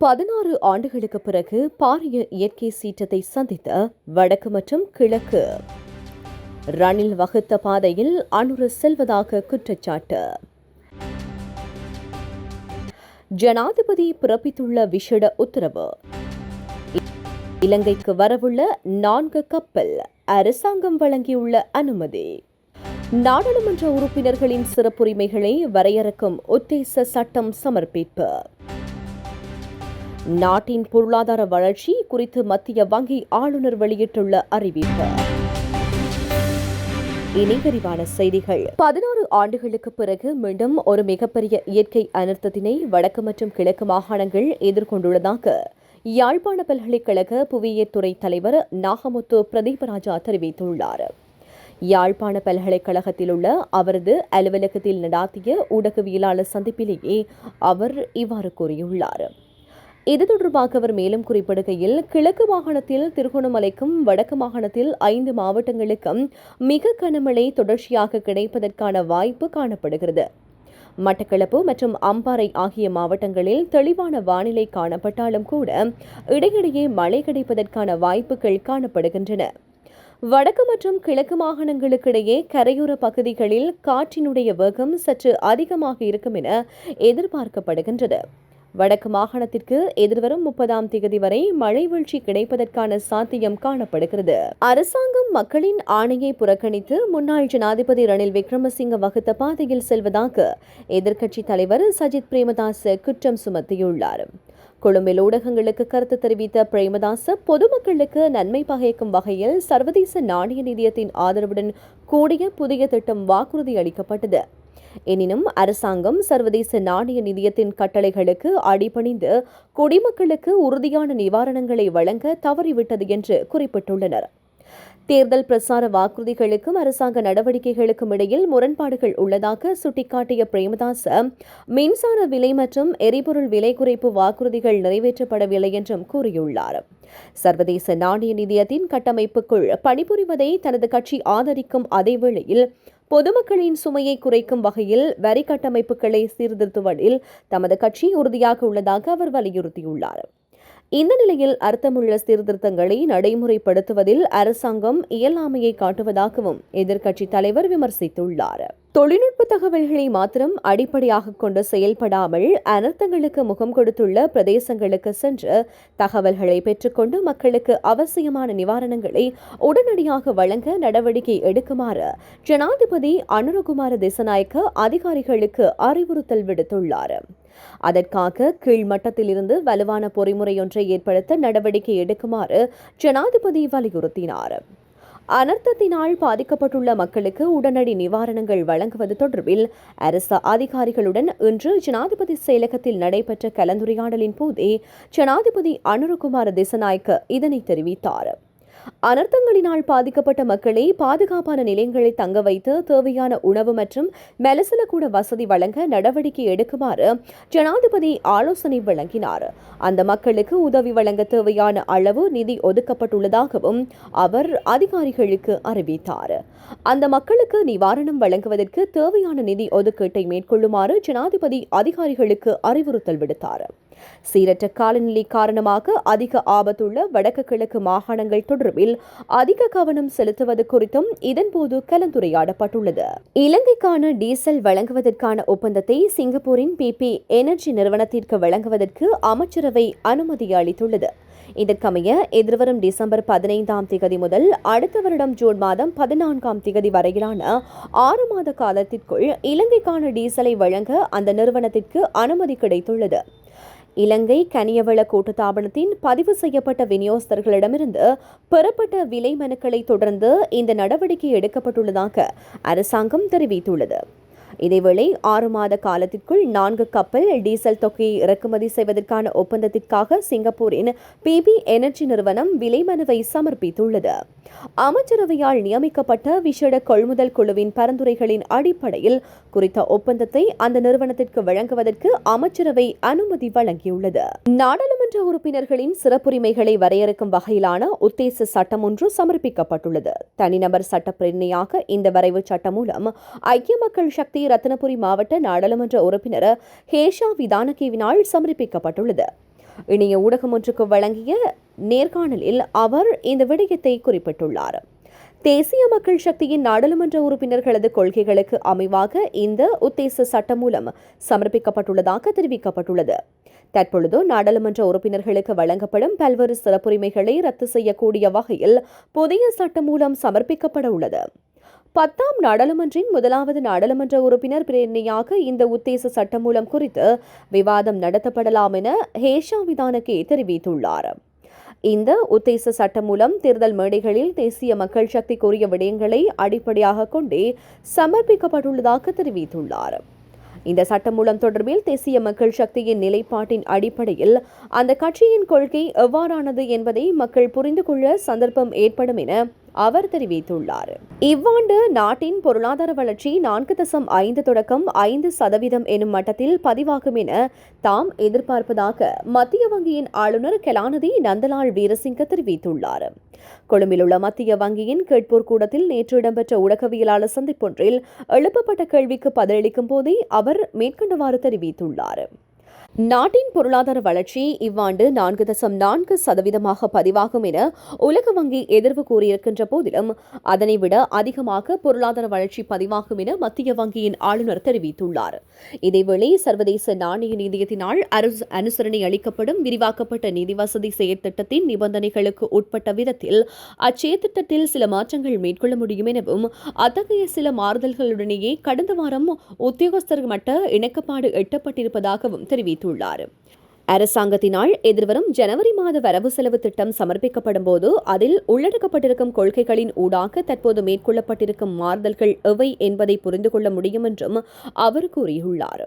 பதினாறு ஆண்டுகளுக்கு பிறகு பாரிய இயற்கை சீற்றத்தை சந்தித்த வடக்கு மற்றும் கிழக்கு. ரணில் வகுத்த பாதையில் அனுர செல்வதாக குற்றச்சாட்டு. ஜனாதிபதி பிறப்பித்துள்ள விஷட உத்தரவு. இலங்கைக்கு வரவுள்ள நான்கு கப்பல் அரசாங்கம் வழங்கியுள்ள அனுமதி. நாடாளுமன்ற உறுப்பினர்களின் சிறப்புரிமைகளை வரையறுக்கும் உத்தேச சட்டம் சமர்ப்பிப்பு. நாட்டின் பொருளாதார வளர்ச்சி குறித்து மத்திய வங்கி ஆளுநர் வெளியிட்டுள்ள அறிவிப்பு. இனி விரிவான செய்திகள். பதினாறு ஆண்டுகளுக்கு பிறகு மீண்டும் ஒரு மிகப்பெரிய இயற்கை அனர்த்தத்தினை வடக்கு மற்றும் கிழக்கு மாகாணங்கள் எதிர்கொண்டுள்ளதாக யாழ்ப்பாண பல்கலைக்கழக புவியியல் துறை தலைவர் நாகமுத்து பிரதீபராஜா தெரிவித்துள்ளார். யாழ்ப்பாண பல்கலைக்கழகத்தில் உள்ள அவரது அலுவலகத்தில் நடாத்திய ஊடகவியலாளர் சந்திப்பிலேயே அவர் இவ்வாறு கூறியுள்ளார். இது தொடர்பாக அவர் மேலும் குறிப்பிடுகையில் கிழக்கு மாகாணத்தில் திருகோணமலைக்கும் வடக்கு மாகாணத்தில் ஐந்து மாவட்டங்களுக்கும் மிக கனமழை தொடர்ச்சியாக கிடைப்பதற்கான வாய்ப்பு காணப்படுகிறது. மட்டக்களப்பு மற்றும் அம்பாறை ஆகிய மாவட்டங்களில் தெளிவான வானிலை காணப்பட்டாலும் கூட இடையிடையே மழை கிடைப்பதற்கான வாய்ப்புகள் காணப்படுகின்றன. வடக்கு மற்றும் கிழக்கு மாகாணங்களுக்கிடையே கரையோர பகுதிகளில் காற்றினுடைய வேகம் சற்று அதிகமாக இருக்கும் என எதிர்பார்க்கப்படுகின்றது. வடக்கு மாகாணத்திற்கு எதிர்வரும் முப்பதாம் தேதி வரை மழை வீழ்ச்சி கிடைப்பதற்கான சாத்தியம் காணப்படுகிறது. அரசாங்கம் மக்களின் ஆணையை புறக்கணித்து முன்னாள் ஜனாதிபதி ரணில் விக்ரமசிங்க வகுத்த பாதையில் செல்வதாக எதிர்க்கட்சித் தலைவர் சஜித் பிரேமதாஸ் குற்றம் சுமத்தியுள்ளார். கொழும்பில் ஊடகங்களுக்கு கருத்து தெரிவித்த பிரேமதாச பொதுமக்களுக்கு நன்மை பகைக்கும் வகையில் சர்வதேச நாணய நிதியத்தின் ஆதரவுடன் கூடிய புதிய திட்டம் வாக்குறுதி அளிக்கப்பட்டது. எனினும் அரசாங்கம் சர்வதேச நாணய நிதியத்தின் கட்டளைகளுக்கு அடிபணிந்து குடிமக்களுக்கு உறுதியான நிவாரணங்களை வழங்க தவறிவிட்டது என்று குறிப்பிட்டுள்ளனர். தேர்தல் பிரசார வாக்குறுதிகளுக்கும் அரசாங்க நடவடிக்கைகளுக்கும் இடையில் முரண்பாடுகள் உள்ளதாக சுட்டிக்காட்டிய பிரேமதாச மின்சார விலை மற்றும் எரிபொருள் விலை குறைப்பு வாக்குறுதிகள் நிறைவேற்றப்படவில்லை என்றும் கூறியுள்ளார். சர்வதேச நாணய நிதியத்தின் கட்டமைப்புக்குள் பணிபுரிவதை தனது கட்சி ஆதரிக்கும் அதேவேளையில் பொதுமக்களின் சுமையை குறைக்கும் வகையில் வரி கட்டமைப்புகளை சீர்திருத்துவதில் தமது கட்சி உறுதியாக உள்ளதாக அவர் வலியுறுத்தியுள்ளார். இந்த நிலையில் அர்த்தமுள்ள சீர்திருத்தங்களை நடைமுறைப்படுத்துவதில் அரசாங்கம் இயலாமையை காட்டுவதாகவும் எதிர்க்கட்சித் தலைவர் விமர்சித்துள்ளார். தொழில்நுட்ப தகவல்களை மாத்திரம் அடிப்படையாக கொண்டு செயல்படாமல் அனர்த்தங்களுக்கு முகம் கொடுத்துள்ள பிரதேசங்களுக்கு சென்று தகவல்களை பெற்றுக்கொண்டு மக்களுக்கு அவசியமான நிவாரணங்களை உடனடியாக வழங்க நடவடிக்கை எடுக்குமாறு ஜனாதிபதி அனுரகுமார திசநாயக்க அதிகாரிகளுக்கு அறிவுறுத்தல் விடுத்துள்ளார். அதற்காக கீழ்மட்டத்திலிருந்து வலுவான பொறிமுறையொன்றை ஏற்படுத்த நடவடிக்கை எடுக்குமாறு ஜனாதிபதி வலியுறுத்தினார். அனர்த்தத்தினால் பாதிக்கப்பட்டுள்ள மக்களுக்கு உடனடி நிவாரணங்கள் வழங்குவது தொடர்பில் அரசு அதிகாரிகளுடன் இன்று ஜனாதிபதி செயலகத்தில் நடைபெற்ற கலந்துரையாடலின் போதே ஜனாதிபதி அனுரகுமார திசநாயக்க இதனை தெரிவித்தார். அனர்த்தங்களினால் பாதிக்கப்பட்ட மக்களை பாதுகாப்பான நிலையங்களை தங்க வைத்து தேவையான உணவு மற்றும் மெலசலக்கூட வசதி வழங்க நடவடிக்கை எடுக்குமாறு ஜனாதிபதி ஆலோசனை வழங்கினார். அந்த மக்களுக்கு உதவி வழங்க தேவையான அளவு நிதி ஒதுக்கப்பட்டுள்ளதாகவும் அவர் அதிகாரிகளுக்கு அறிவித்தார். அந்த மக்களுக்கு நிவாரணம் வழங்குவதற்கு தேவையான நிதி ஒதுக்கீட்டை மேற்கொள்ளுமாறு ஜனாதிபதி அதிகாரிகளுக்கு அறிவுறுத்தல் விடுத்தார். சீரற்ற காலநிலை காரணமாக அதிக ஆபத்துள்ள வடக்கு கிழக்கு மாகாணங்கள் தொடர்பில் அதிக கவனம் செலுத்துவது குறித்தும் இதன்போது கலந்துரையாடப்பட்டுள்ளது. இலங்கைக்கான டீசல் வழங்குவதற்கான ஒப்பந்தத்தை சிங்கப்பூரின் பிபி எனர்ஜி நிறுவனத்திற்கு வழங்குவதற்கு அமைச்சரவை அனுமதி அளித்துள்ளது. இதற்கமைய எதிர்வரும் டிசம்பர் பதினைந்தாம் திகதி முதல் அடுத்த வருடம் ஜூன் மாதம் பதினான்காம் திகதி வரையிலான ஆறு மாத காலத்திற்குள் இலங்கைக்கான டீசலை வழங்க அந்த நிறுவனத்திற்கு அனுமதி கிடைத்துள்ளது. இலங்கை கனியவள கூட்டுத்தாபனத்தின் பதிவு செய்யப்பட்ட விநியோகஸ்தர்களிடமிருந்து பெறப்பட்ட விலை மனுக்களை தொடர்ந்து இந்த நடவடிக்கை எடுக்கப்பட்டுள்ளதாக அரசாங்கம் தெரிவித்துள்ளது. இதேவேளை ஆறு மாத காலத்திற்குள் நான்கு கப்பல் டீசல் தொகையை இறக்குமதி செய்வதற்கான ஒப்பந்தத்திற்காக சிங்கப்பூரின் பிபி எனர்ஜி நிறுவனம் விலை மனுவை சமர்ப்பித்துள்ளது. அமைச்சரவையால் நியமிக்கப்பட்ட விசேட கொள்முதல் குழுவின் பரிந்துரைகளின் அடிப்படையில் குறித்த ஒப்பந்தத்தை அந்த நிறுவனத்திற்கு வழங்குவதற்கு அமைச்சரவை அனுமதி வழங்கியுள்ளது. நாடாளுமன்ற உறுப்பினர்களின் சிறப்புரிமைகளை வரையறுக்கும் வகையிலான உத்தேச சட்டம் ஒன்று சமர்ப்பிக்கப்பட்டுள்ளது. தனிநபர் சட்ட சட்டப்பிரதிநிதியாக இந்த வரைவு சட்டம் மூலம் ஐக்கிய மக்கள் சக்தி சக்தி ரத்தினபுரி மாவட்ட நாடாளுமன்ற உறுப்பினர் ஹேஷா விதானகேவினால் சமர்ப்பிக்கப்பட்டுள்ளது. இணைய ஊடகம் ஒன்றுக்கு வழங்கிய நேர்காணலில் அவர் இந்த விடயத்தை குறிப்பிட்டுள்ளார். தேசிய மக்கள் சக்தியின் நாடாளுமன்ற உறுப்பினர்களது கொள்கைகளுக்கு அமைவாக இந்த உத்தேச சட்டம் மூலம் சமர்ப்பிக்கப்பட்டுள்ளதாக தெரிவிக்கப்பட்டுள்ளது. தற்பொழுது நாடாளுமன்ற உறுப்பினர்களுக்கு வழங்கப்படும் பல்வேறு சிறப்புரிமைகளை ரத்து செய்யக்கூடிய வகையில் புதிய சட்டம் மூலம் சமர்ப்பிக்கப்பட உள்ளது. பத்தாம் நாடாளுமன்றின் முதலாவது நாடாளுமன்ற உறுப்பினர் பிரேரணையாக இந்த உத்தேச சட்டமூலம் குறித்து விவாதம் நடத்தப்படலாம் என ஹேஷா விதானகே தெரிவித்துள்ளார். இந்த உத்தேச சட்டம் மூலம் தேர்தல் மேடைகளில் தேசிய மக்கள் சக்தி கூறிய விடயங்களை அடிப்படையாக கொண்டே சமர்ப்பிக்கப்பட்டுள்ளதாக தெரிவித்துள்ளார். இந்த சட்டமூலம் தொடர்பில் தேசிய மக்கள் சக்தியின் நிலைப்பாட்டின் அடிப்படையில் அந்த கட்சியின் கொள்கை எவ்வாறானது என்பதை மக்கள் புரிந்து கொள்ள சந்தர்ப்பம் ஏற்படும் என அவர் தெரிவித்துள்ளார். இவ்வாண்டு நாட்டின் பொருளாதார வளர்ச்சி நான்கு தசம் ஐந்து தொடக்கம் ஐந்து சதவீதம் எனும் மட்டத்தில் பதிவாகும் என தாம் எதிர்பார்ப்பதாக மத்திய வங்கியின் ஆளுநர் கலாநிதி நந்தலால் வீரசிங்க தெரிவித்துள்ளார். கொழும்பில் உள்ள மத்திய வங்கியின் கேட்போர் கூடத்தில் நேற்று இடம்பெற்ற ஊடகவியலாளர் சந்திப்பொன்றில் எழுப்பப்பட்ட கேள்விக்கு பதிலளிக்கும் போதே அவர் மேற்கண்டவாறு தெரிவித்துள்ளார். நாட்டின் பொருளாதார வளர்ச்சி இவ்வாண்டு நான்கு தசம் நான்கு சதவீதமாக பதிவாகும் என உலக வங்கி எதிர்வு கூறியிருக்கின்ற போதிலும் அதனை விட அதிகமாக பொருளாதார வளர்ச்சி பதிவாகும் என மத்திய வங்கியின் ஆளுநர் தெரிவித்துள்ளார். இதேவேளை சர்வதேச நாணய நிதியத்தினால் அனுசரணை அளிக்கப்படும் விரிவாக்கப்பட்ட நிதி வசதி செயற்திட்டத்தின் நிபந்தனைகளுக்கு உட்பட்ட விதத்தில் அச்செயற்திட்டத்தில் சில மாற்றங்கள் மேற்கொள்ள முடியும் எனவும் அத்தகைய சில மாறுதல்களுடனேயே கடந்த வாரம் உத்தியோகஸ்தர் மட்ட இணக்கப்பாடு எட்டப்பட்டிருப்பதாகவும் தெரிவித்துள்ளார். தெரிவித்துள்ளார். அரசாங்கத்தினால் எதிர்வரும் ஜனவரி மாத வரவு செலவு திட்டம் சமர்ப்பிக்கப்படும் போது அதில் உள்ளடக்கப்பட்டிருக்கும் கொள்கைகளின் ஊடாக தற்போது மேற்கொள்ளப்பட்டிருக்கும் மாறுதல்கள் எவை என்பதை புரிந்து கொள்ள முடியும் என்றும் அவர் கூறியுள்ளார்.